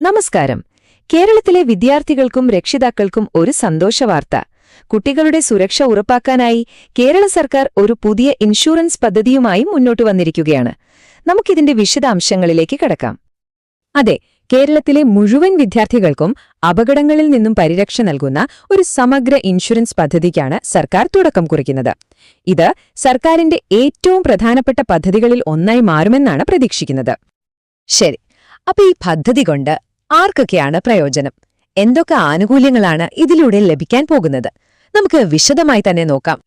നമസ്കാരം. കേരളത്തിലെ വിദ്യാർത്ഥികൾക്കും രക്ഷിതാക്കൾക്കും ഒരു സന്തോഷവാർത്ത കുട്ടികളുടെ സുരക്ഷ ഉറപ്പാക്കാനായി കേരള സർക്കാർ ഒരു പുതിയ ഇൻഷുറൻസ് പദ്ധതിയുമായി മുന്നോട്ടു വന്നിരിക്കുകയാണ്. നമുക്കിതിന്റെ വിശദാംശങ്ങളിലേക്ക് കടക്കാം. അതെ കേരളത്തിലെ മുഴുവൻ വിദ്യാർത്ഥികൾക്കും അപകടങ്ങളിൽ നിന്നും പരിരക്ഷ നൽകുന്ന ഒരു സമഗ്ര ഇൻഷുറൻസ് പദ്ധതിക്കാണ് സർക്കാർ തുടക്കം കുറിക്കുന്നത്. ഇത് സർക്കാരിന്റെ ഏറ്റവും പ്രധാനപ്പെട്ട പദ്ധതികളിൽ ഒന്നായി മാറുമെന്നാണ് പ്രതീക്ഷിക്കുന്നത്. ശരി അപ്പൊ ഈ പദ്ധതി കൊണ്ട് ആർക്കൊക്കെയാണ് പ്രയോജനം? എന്തൊക്കെ ആനുകൂല്യങ്ങളാണ് ഇതിലൂടെ ലഭിക്കാൻ പോകുന്നത്? നമുക്ക് വിശദമായി തന്നെ നോക്കാം.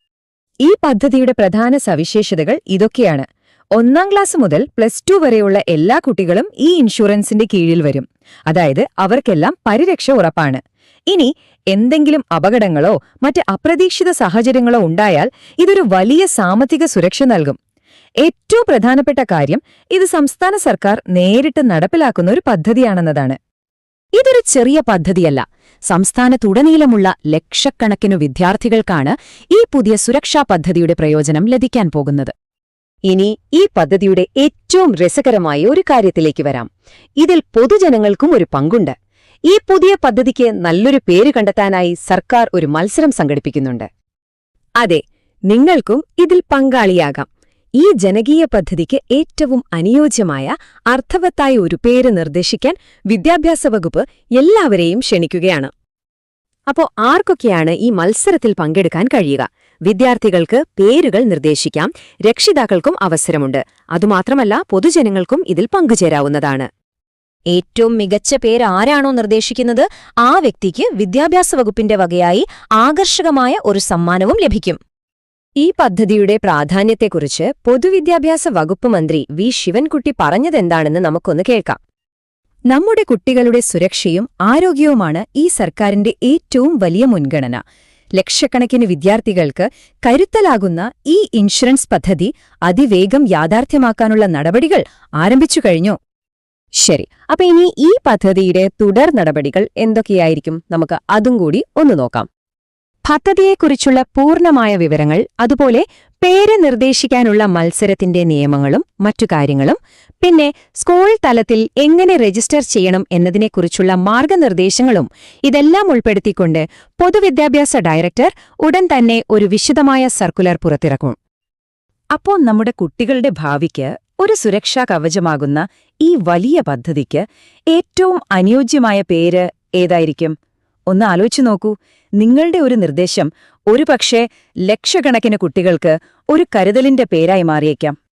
ഈ പദ്ധതിയുടെ പ്രധാന സവിശേഷതകൾ ഇതൊക്കെയാണ്. ഒന്നാം ക്ലാസ് മുതൽ പ്ലസ് ടു വരെയുള്ള എല്ലാ കുട്ടികളും ഈ ഇൻഷുറൻസിന്റെ കീഴിൽ വരും. അതായത് അവർക്കെല്ലാം പരിരക്ഷ ഉറപ്പാണ്. ഇനി എന്തെങ്കിലും അപകടങ്ങളോ മറ്റ് അപ്രതീക്ഷിത സാഹചര്യങ്ങളോ ഉണ്ടായാൽ ഇതൊരു വലിയ സാമ്പത്തിക സുരക്ഷ നൽകും. ഏറ്റവും പ്രധാനപ്പെട്ട കാര്യം ഇത് സംസ്ഥാന സർക്കാർ നേരിട്ട് നടപ്പിലാക്കുന്ന ഒരു പദ്ധതിയാണെന്നതാണ്. ഇതൊരു ചെറിയ പദ്ധതിയല്ല. സംസ്ഥാനത്തുടനീളമുള്ള ലക്ഷക്കണക്കിനു വിദ്യാർത്ഥികൾക്കാണ് ഈ പുതിയ സുരക്ഷാ പദ്ധതിയുടെ പ്രയോജനം ലഭിക്കാൻ പോകുന്നത്. ഇനി ഈ പദ്ധതിയുടെ ഏറ്റവും രസകരമായ ഒരു കാര്യത്തിലേക്ക് വരാം. ഇതിൽ പൊതുജനങ്ങൾക്കും ഒരു പങ്കുണ്ട്. ഈ പുതിയ പദ്ധതിക്ക് നല്ലൊരു പേര് കണ്ടെത്താനായി സർക്കാർ ഒരു മത്സരം സംഘടിപ്പിക്കുന്നുണ്ട്. അതെ നിങ്ങൾക്കും ഇതിൽ പങ്കാളിയാകാം. ഈ ജനകീയ പദ്ധതിക്ക് ഏറ്റവും അനുയോജ്യമായ അർത്ഥവത്തായ ഒരു പേര് നിർദ്ദേശിക്കാൻ വിദ്യാഭ്യാസ വകുപ്പ് എല്ലാവരെയും ക്ഷണിക്കുകയാണ്. അപ്പോ ആർക്കൊക്കെയാണ് ഈ മത്സരത്തിൽ പങ്കെടുക്കാൻ കഴിയുക? വിദ്യാർത്ഥികൾക്ക് പേരുകൾ നിർദ്ദേശിക്കാം രക്ഷിതാക്കൾക്കും അവസരമുണ്ട്. അതുമാത്രമല്ല പൊതുജനങ്ങൾക്കും ഇതിൽ പങ്കുചേരാവുന്നതാണ്. ഏറ്റവും മികച്ച പേര് ആരാണോ നിർദ്ദേശിക്കുന്നത് ആ വ്യക്തിക്ക് വിദ്യാഭ്യാസ വകുപ്പിന്റെ വകയായി ആകർഷകമായ ഒരു സമ്മാനവും ലഭിക്കും. ഈ പദ്ധതിയുടെ പ്രാധാന്യത്തെക്കുറിച്ച് പൊതുവിദ്യാഭ്യാസ വകുപ്പ് മന്ത്രി വി. ശിവൻകുട്ടി പറഞ്ഞതെന്താണെന്ന് നമുക്കൊന്ന് കേൾക്കാം. നമ്മുടെ കുട്ടികളുടെ സുരക്ഷയും ആരോഗ്യവുമാണ് ഈ സർക്കാരിന്റെ ഏറ്റവും വലിയ മുൻഗണന. ലക്ഷക്കണക്കിന് വിദ്യാർത്ഥികൾക്ക് കരുത്തലാകുന്ന ഈ ഇൻഷുറൻസ് പദ്ധതി അതിവേഗം യാഥാർത്ഥ്യമാക്കാനുള്ള നടപടികൾ ആരംഭിച്ചു കഴിഞ്ഞു? ശരി അപ്പൊ ഇനി ഈ പദ്ധതിയുടെ തുടർ നടപടികൾ എന്തൊക്കെയായിരിക്കും? നമുക്ക് അതും കൂടി ഒന്ന് നോക്കാം. പദ്ധതിയെക്കുറിച്ചുള്ള പൂർണമായ വിവരങ്ങൾ അതുപോലെ പേര് നിർദ്ദേശിക്കാനുള്ള മത്സരത്തിന്റെ നിയമങ്ങളും മറ്റു കാര്യങ്ങളും പിന്നെ സ്കൂൾ തലത്തിൽ എങ്ങനെ രജിസ്റ്റർ ചെയ്യണം എന്നതിനെക്കുറിച്ചുള്ള മാർഗനിർദ്ദേശങ്ങളും ഇതെല്ലാം ഉൾപ്പെടുത്തിക്കൊണ്ട് പൊതുവിദ്യാഭ്യാസ ഡയറക്ടർ ഉടൻ തന്നെ ഒരു വിശദമായ സർക്കുലർ പുറത്തിറക്കും. അപ്പോൾ നമ്മുടെ കുട്ടികളുടെ ഭാവിക്ക് ഒരു സുരക്ഷാ കവചമാകുന്ന ഈ വലിയ പദ്ധതിക്ക് ഏറ്റവും അനുയോജ്യമായ പേര് ഏതായിരിക്കും? ഒന്ന് ആലോചിച്ചു നോക്കൂ. നിങ്ങളുടെ ഒരു നിർദ്ദേശം ഒരുപക്ഷെ ലക്ഷക്കണക്കിന് കുട്ടികൾക്ക് ഒരു കരുതലിന്റെ പേരായി മാറിയേക്കാം.